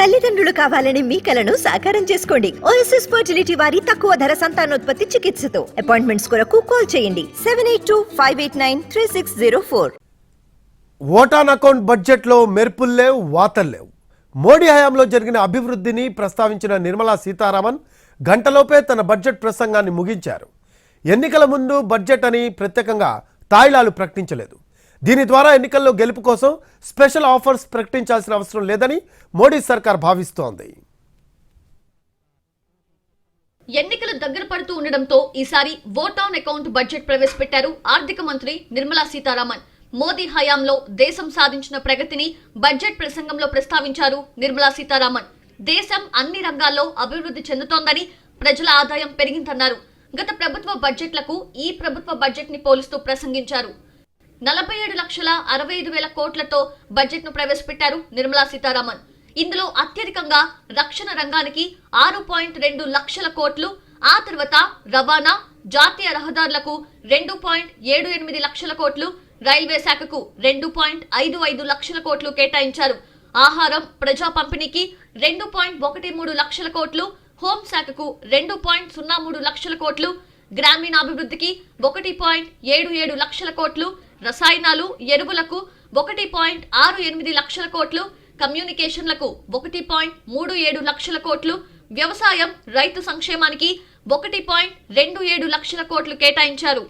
తల్లిదండ్రులు కావాలని మీ కలను సాకారం చేసుకోండి. ఓఎస్ఎస్ ఫర్టిలిటీ వారి తక్కువ ధర సంతానోత్పత్తి చికిత్సతో. అపాయింట్మెంట్స్ కొరకు కాల్ చేయండి. Seven eight two five eight nine three six zero four vote on account బడ్జెట్లో మెరుపులు లేవు వాతలు లేవు. మోడీ హయాంలో జరిగిన అభివృద్ధిని ప్రస్తావించిన నిర్మలా సీతారామన్ గంటలోపే తన బడ్జెట్ ప్రసంగాన్ని ముగించారు. ఎన్నికల ముందు బడ్జెట్ అని ప్రత్యేకంగా తాయిలాలు ప్రకటించలేదు. దీని ద్వారా ఎన్నికల్లో గెలుపు కోసం స్పెషల్ ఆఫర్స్ ప్రకటించాల్సిన అవసరం లేదని మోడీ సర్కార్ భావిస్తోంది. ఎన్నికలు దగ్గర పడుతూ ఉండడంతో ఈసారి ఓట్ ఆన్ అకౌంట్ బడ్జెట్ ప్రవేశపెట్టారు ఆర్థిక మంత్రి నిర్మలా సీతారామన్. మోదీ హయాంలో దేశం సాధించిన ప్రగతిని బడ్జెట్ ప్రసంగంలో ప్రస్తావించారు నిర్మలా సీతారామన్. దేశం అన్ని రంగాల్లో అభివృద్ధి చెందుతోందని ప్రజల ఆదాయం పెరిగిందన్నారు. గత ప్రభుత్వ బడ్జెట్లకు ఈ ప్రభుత్వ బడ్జెట్ని పోలుస్తూ ప్రసంగించారు. నలభై ఏడు లక్షల అరవై ఐదు వేల కోట్లతో బడ్జెట్ను ప్రవేశపెట్టారు నిర్మలా సీతారామన్. ఇందులో అత్యధికంగా రక్షణ రంగానికి ఆరు పాయింట్ రెండు లక్షల కోట్లు ఆ తర్వాత రవాణా జాతీయ రహదారులకు రెండు పాయింట్ ఏడు ఎనిమిది లక్షల కోట్లు రైల్వే శాఖకు రెండు పాయింట్ ఐదు ఐదు లక్షల కోట్లు కేటాయించారు. ఆహారం ప్రజా పంపిణీకి రెండు పాయింట్ ఒకటి మూడు లక్షల కోట్లు హోంశాఖకు రెండు పాయింట్ సున్నా మూడు లక్షల కోట్లు గ్రామీణాభివృద్ధికి ఒకటి పాయింట్ ఏడు ఏడు లక్షల కోట్లు రసాయనాలు ఎరువులకు ఒకటి పాయింట్ ఆరు ఎనిమిది లక్షల కోట్లు కమ్యూనికేషన్లకు ఒకటి పాయింట్ మూడు ఏడు లక్షల కోట్లు వ్యవసాయం రైతు సంక్షేమానికి ఒకటి పాయింట్ రెండు ఏడు లక్షల కోట్లు కేటాయించారు.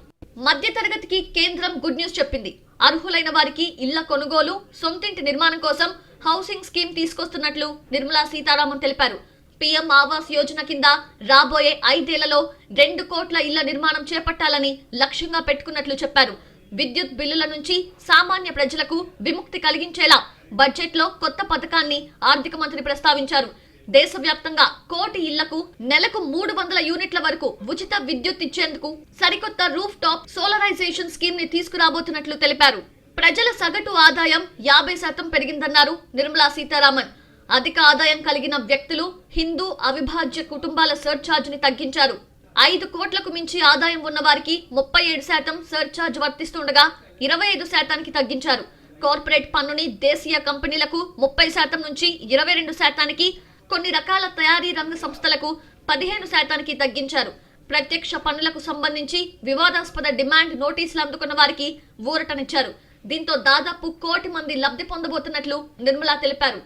మధ్యతరగతికి కేంద్రం గుడ్ న్యూస్ చెప్పింది. అర్హులైన వారికి ఇళ్ళ కొనుగోలు సొంతింటి నిర్మాణం కోసం హౌసింగ్ స్కీమ్ తీసుకొస్తున్నట్లు నిర్మలా సీతారామన్ తెలిపారు. పీఎం ఆవాస్ యోజన కింద రాబోయే ఐదేళ్ళలో రెండు కోట్ల ఇళ్ళ నిర్మాణం చేపట్టాలని లక్ష్యంగా పెట్టుకున్నట్లు చెప్పారు. విద్యుత్ బిల్లుల నుంచి సామాన్య ప్రజలకు విముక్తి కలిగించేలా బడ్జెట్లో కొత్త పథకాన్ని ఆర్థిక మంత్రి ప్రస్తావించారు. దేశవ్యాప్తంగా కోటి ఇళ్ళకు నెలకు మూడు వందల యూనిట్ల వరకు ఉచిత విద్యుత్ ఇచ్చేందుకు సరికొత్త రూఫ్ టాప్ సోలరైజేషన్ స్కీమ్ని తీసుకురాబోతున్నట్లు తెలిపారు. ప్రజల సగటు ఆదాయం యాభై శాతం పెరిగిందన్నారు నిర్మలా సీతారామన్. అధిక ఆదాయం కలిగిన వ్యక్తులు హిందూ అవిభాజ్య కుటుంబాల సర్ఛార్జ్ని తగ్గించారు. ఐదు కోట్లకు మించి ఆదాయం ఉన్న వారికి ముప్పై ఏడు శాతం సర్ఛార్జ్ వర్తిస్తుండగా ఇరవై ఐదు శాతానికి తగ్గించారు. కార్పొరేట్ పన్నుని దేశీయ కంపెనీలకు ముప్పై శాతం నుంచి ఇరవై రెండు శాతానికి కొన్ని రకాల తయారీ రంగ సంస్థలకు పదిహేను శాతానికి తగ్గించారు. ప్రత్యక్ష పన్నులకు సంబంధించి వివాదాస్పద డిమాండ్ నోటీసులు అందుకున్న వారికి ఊరటనిచ్చారు. దీంతో దాదాపు కోటి మంది లబ్ధి పొందబోతున్నట్లు నిర్మలా తెలిపారు.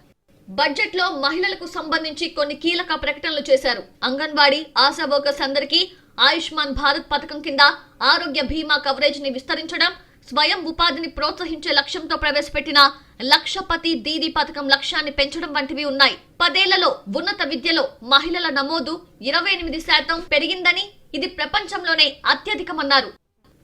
బడ్జెట్లో మహిళలకు సంబంధించి కొన్ని కీలక ప్రకటనలు చేశారు. అంగన్వాడీ ఆశా వర్కర్స్ అందరికీ ఆయుష్మాన్ భారత్ పథకం కింద ఆరోగ్య బీమా కవరేజ్ని విస్తరించడం స్వయం ఉపాధిని ప్రోత్సహించే లక్ష్యంతో ప్రవేశపెట్టిన లక్షపతి దీది పథకం లక్ష్యాన్ని పెంచడం వంటివి ఉన్నాయి. పదేళ్ళలో ఉన్నత విద్యలో మహిళల నమోదు ఇరవై ఎనిమిది శాతం పెరిగిందని ఇది ప్రపంచంలోనే అత్యధికమన్నారు.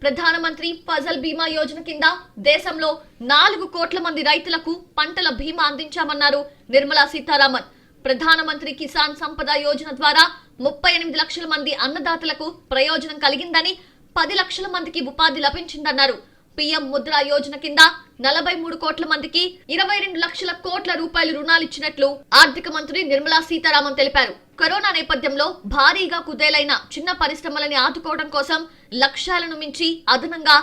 ప్రధానమంత్రి ఫసల్ బీమా యోజన కింద దేశంలో నాలుగు కోట్ల మంది రైతులకు పంటల బీమా అందించామన్నారు నిర్మలా సీతారామన్. ప్రధానమంత్రి కిసాన్ సంపద యోజన ద్వారా ముప్పై ఎనిమిది లక్షల మంది అన్నదాతలకు ప్రయోజనం కలిగిందని పది లక్షల మందికి ఉపాధి లభించిందన్నారు. పీఎం ముద్రా యోజన కింద నలభై మూడు కోట్ల మందికి ఇరవై రెండు లక్షల కోట్ల రూపాయలు రుణాలిచ్చినట్లు ఆర్థిక మంత్రి నిర్మలా సీతారామన్ తెలిపారు. కరోనా నేపథ్యంలో భారీగా కుదేలైన చిన్న పరిశ్రమలని ఆదుకోవడం కోసం లక్ష్యాలను మించి అదనంగా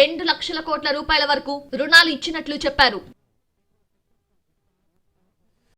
రెండు లక్షల కోట్ల రూపాయల వరకు రుణాలు ఇచ్చినట్లు చెప్పారు.